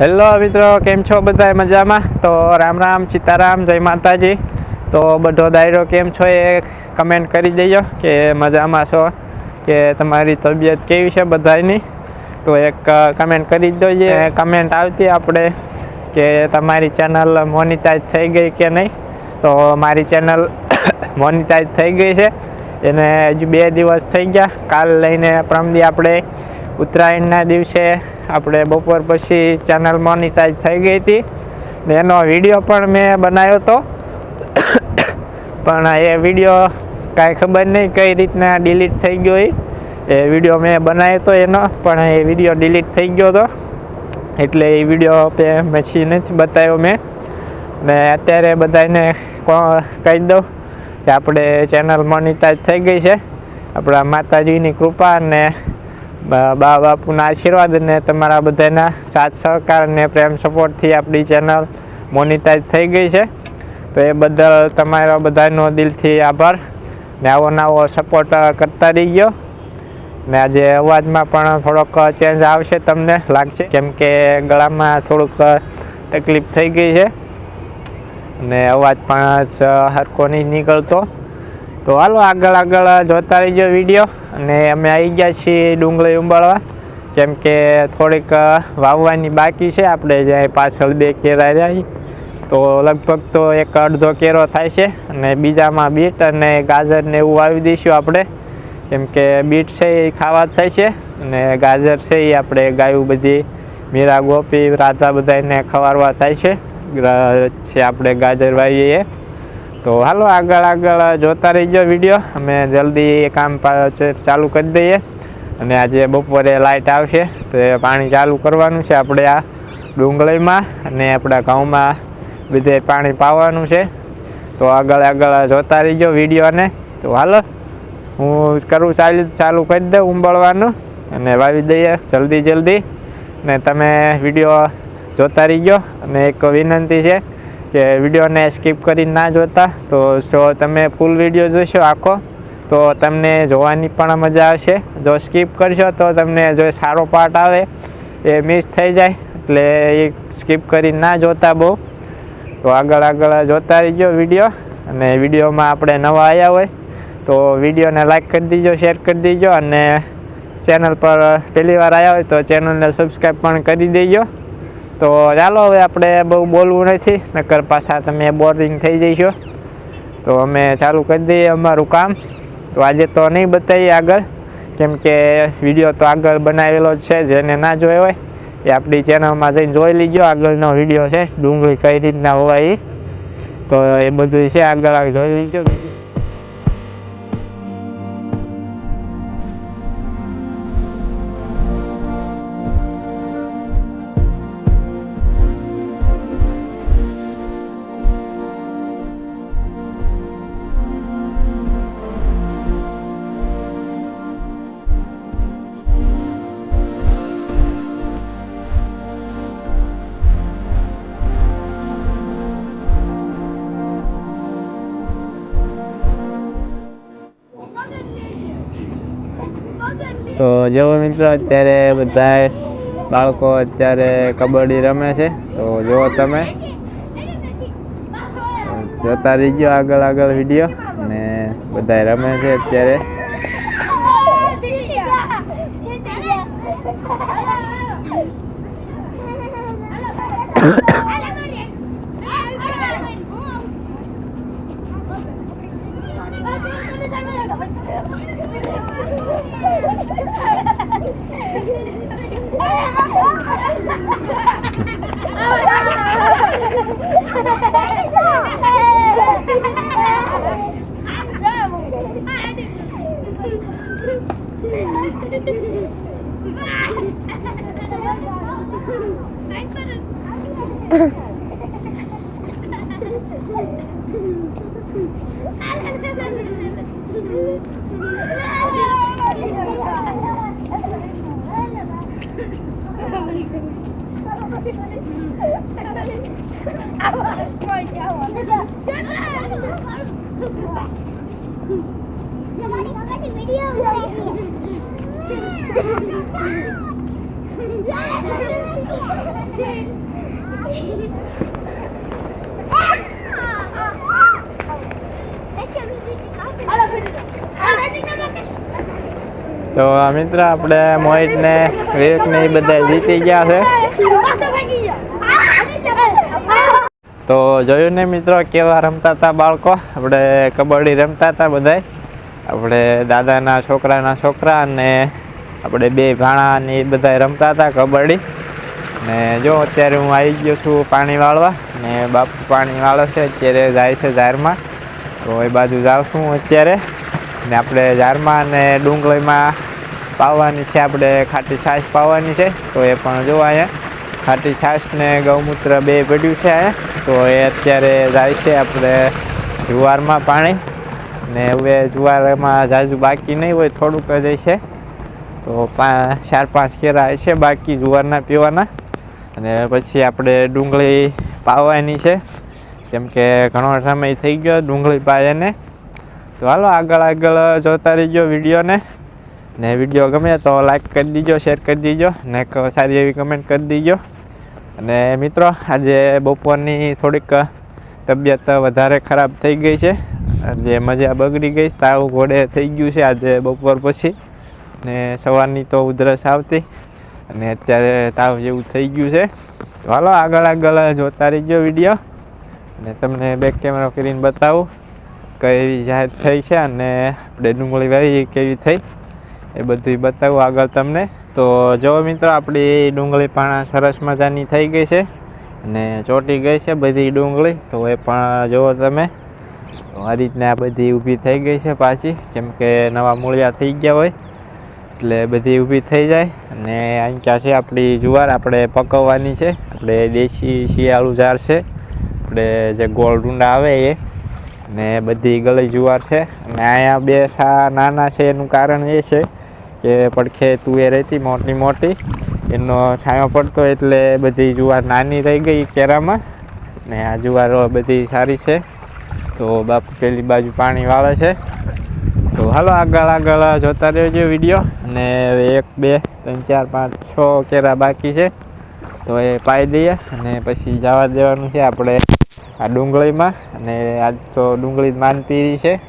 Hello મિત્રો, કેમ છો બધા મજામાં? તો રામ રામ, સીતારામ, જય માતાજી. તો બધો દાયરો કેમ છો એ કમેન્ટ કરી દેજો કે મજામાં છો? કે તમારી તબિયત કેવી છે બધાની તો એક કમેન્ટ કરી જ કમેન્ટ આવતી આપણે કે તમારી ચેનલ મોનિટાઈઝ થઈ ગઈ કે નહીં? તો મારી ચેનલ મોનિટાઈઝ થઈ ગઈ છે. એને હજુ બે દિવસ થઈ ગયા. કાલ લઈને પ્રમદી આપણે ઉત્તરાયણના દિવસે આપણે બપોર પછી ચેનલ મોનિટાઈઝ થઈ ગઈ હતી. ને એનો વીડિયો પણ મેં બનાવ્યો હતો પણ એ વીડિયો કાંઈ ખબર નહીં કઈ રીતના ડિલીટ થઈ ગયો એ વીડિયો મેં બનાવ્યો હતો એનો, પણ એ વીડિયો ડિલીટ થઈ ગયો હતો એટલે એ વીડિયો પછી નથી બતાવ્યો મેં. ને અત્યારે બધાને કહી દઉં કે આપણે ચેનલ મોનિટાઈઝ થઈ ગઈ છે. આપણા માતાજીની કૃપા અને બા બાપુના આશીર્વાદ અને તમારા બધાના સાથ સહકાર અને પ્રેમ સપોર્ટથી આપણી ચેનલ મોનિટાઈઝ થઈ ગઈ છે. તો એ બદલ તમારા બધાનો દિલથી આભાર ને આવો નવો સપોર્ટ કરતા રહી ગયો ને આજે અવાજમાં પણ થોડોક ચેન્જ આવશે તમને લાગશે, કેમ કે ગળામાં થોડુંક તકલીફ થઈ ગઈ છે. ને અવાજ પણ જ નહીં નીકળતો. તો હાલો આગળ આગળ જોતા રહીજો વીડિયો. અને અમે આવી ગયા છીએ ડુંગળી ઉંબાળવા કેમ કે થોડીક વાવવાની બાકી છે. આપણે જ્યાં પાછળ બે કેરા રહ્યા તો લગભગ તો એક અડધો કેરો થાય છે. અને બીજામાં બીટ અને ગાજર ને એવું વાવી દઈશું આપણે. કેમ કે બીટ છે એ ખાવા થાય છે. અને ગાજર છે એ આપણે ગાયું બધી, મીરા ગોપી, રાધા બધાને ખવારવા થાય છે. આપણે ગાજર વાવીએ. તો હાલો આગળ આગળ જોતા રહીજો વીડિયો. અમે જલ્દી કામ ચાલુ કરી દઈએ. અને આજે બપોરે લાઇટ આવશે, તો એ પાણી ચાલુ કરવાનું છે આપણે આ ડુંગળીમાં અને આપણા ઘઉંમાં બધે પાણી પાવાનું છે. તો આગળ આગળ જોતા રહીજો વિડીયોને. તો હાલો, હું કરું ચાલુ ચાલુ કરી દઉં ઉંબળવાનું અને વાવી દઈએ જલ્દી જલ્દી. ને તમે વીડિયો જોતા રહીજો. અને એક વિનંતી છે કે વિડીયોને સ્કીપ કરીને ના જોતા, તો જો તમે ફૂલ વીડિયો જોશો આખો, તો તમને જોવાની પણ મજા આવશે. જો સ્કીપ કરશો તો તમને જો સારો પાર્ટ આવે, એ મિસ થઈ જાય, એટલે એ સ્કીપ કરીને ના જોતા બહુ. તો આગળ આગળ જોતા રહીજો વીડિયો, અને વિડીયોમાં આપણે નવા આવ્યા હોય, તો વિડીયોને લાઇક કરી દીજો શેર કરી દીજો, અને ચેનલ પર પહેલી વાર આવ્યા હોય તો ચેનલને સબસ્ક્રાઈબ પણ કરી દેજો. તો ચાલો હવે આપણે બહુ બોલવું નથી, નકર પાછા તમે બોરિંગ થઈ જઈશો. તો અમે ચાલુ કરી દઈએ અમારું કામ. તો આજે તો નહીં બતાવીએ આગળ, કેમ કે વીડિયો તો આગળ બનાવેલો જ છે, જેને ના જોયો હોય, એ આપણી ચેનલમાં જઈને જોઈ લીજો, આગળનો વીડિયો છે, ડુંગળી કઈ રીતના હોય એ તો એ બધું છે, આગળ આગળ જોઈ લીજો. તો જેવો મિત્રો અત્યારે બધા બાળકો અત્યારે કબડ્ડી રમે છે તો જુઓ તમે જોતા રહીજો આગળ આગળ વીડિયો અને બધા રમે છે અત્યારે વીડિયો તો મિત્ર આપણે મોહિત ને વિવેક ને એ બધા જીતી ગયા છે તો જોયું ને મિત્રો, કેવા રમતા હતા બાળકો? આપણે કબડ્ડી રમતા હતા બધાય. આપણે દાદાના છોકરાના છોકરા અને આપણે બે ભાણા ને એ બધા રમતા હતા કબડ્ડી. ને જો, અત્યારે હું આવી ગયો છું પાણી વાળવા ને બાપુ પાણી વાળે છે, અત્યારે જાય છે ઝારમાં તો એ બાજુ જાઉં છું અત્યારે. ને આપણે ઝારમાં અને ડુંગળીમાં પાવાની છે, આપણે ખાટી છાશ પાવાની છે. તો એ પણ જો અહીંયા ખાટી છાશ ને ગૌમૂત્ર બે પડ્યું છે અહીંયા. તો એ અત્યારે જાય છે આપણે જુવારમાં પાણી. ને હવે જુવારમાં જાજુ બાકી નહીં હોય, થોડુંક જ છે તો ચાર પાંચ કેરા છે બાકી જુવારના પીવાના. અને પછી આપણે ડુંગળી પાવાની છે. કેમ કે ઘણો સમય થઈ ગયો ડુંગળી પાયાને. તો હાલો આગળ આગળ જોતા રહીજો વિડીયોને. ને વીડિયો ગમે તો લાઈક કરી દીજો, શેર કરી દીજો. ને સારી એવી કમેન્ટ કરી દીજો. અને મિત્રો, આજે બપોરની થોડીક તબિયત વધારે ખરાબ થઈ ગઈ છે. જે મજા બગડી ગઈ. તાવ ઘોડે થઈ ગયું છે આજે બપોર પછી. ને સવારની તો ઉધરસ આવતી. અને અત્યારે તાવ જેવું થઈ ગયું છે. તો હાલો, આગળ આગળ જોતા રહીજો વીડિયો. અને તમને બેક કેમેરા કરીને બતાવું કઈ એવી જાહેર થઈ છે અને આપણે ડુંગળી વાવી કેવી થઈ. એ બધું બતાવું આગળ તમને. તો જો મિત્રો, આપણી ડુંગળી પણ સરસ મજાની થઈ ગઈ છે અને ચોટી ગઈ છે બધી ડુંગળી. તો એ પણ જુઓ તમે. તો આ રીતના બધી ઊભી થઈ ગઈ છે પાછી કેમ કે નવા મૂળિયા થઈ ગયા હોય, એટલે બધી ઊભી થઈ જાય. અને અહીં ક્યાં છે? આપણી જુવાર આપણે પકવવાની છે. આપણે દેશી શિયાળું ઝાડ છે. આપણે જે ગોળ ડુંડા આવે એ, ને બધી ગળી જુવાર છે. અને અહીંયા બે સા નાના છે, એનું કારણ એ છે કે પડખે તુવેર હતી મોટી મોટી. એનો છાંયો પડતો એટલે બધી જુવાર નાની રહી ગઈ કેરામાં. ને આ જુવાર બધી સારી છે. તો બાપુ પેલી બાજુ પાણી વાળે છે. તો હાલો આગળ આગળ જોતા રહેજો વીડિયો. અને એક, બે, ત્રણ, ચાર, પાંચ, છ કેરા બાકી છે. તો એ પાઈ દઈએ અને પછી જવા દેવાનું છે આપણે આ ડુંગળીમાં. અને આજ તો ડુંગળી માન પીરી છે.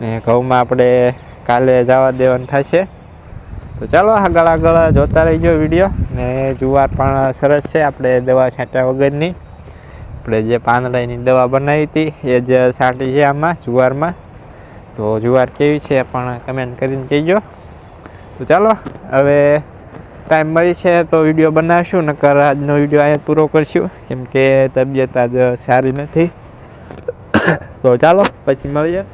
ને ઘઉંમાં આપણે કાલે જવા દેવાનું થશે. તો ચાલો આગળ આગળ જોતા રહીજો વીડિયો ને જુવાર પણ સરસ છે, આપણે દવા છાંટ્યા વગરની. આપણે જે પાંદડાની દવા બનાવી હતી, એ જ છાંટી છે આમાં, જુવારમાં. તો જુવાર કેવી છે પણ કમેન્ટ કરીને કહેજો. તો ચાલો, હવે ટાઈમ મળી છે તો વીડિયો બનાવશું, નકર આજનો વીડિયો અહીંયા પૂરો કરશું, કેમ કે તબિયત આજ સારી નથી. તો ચાલો, પછી મળીએ.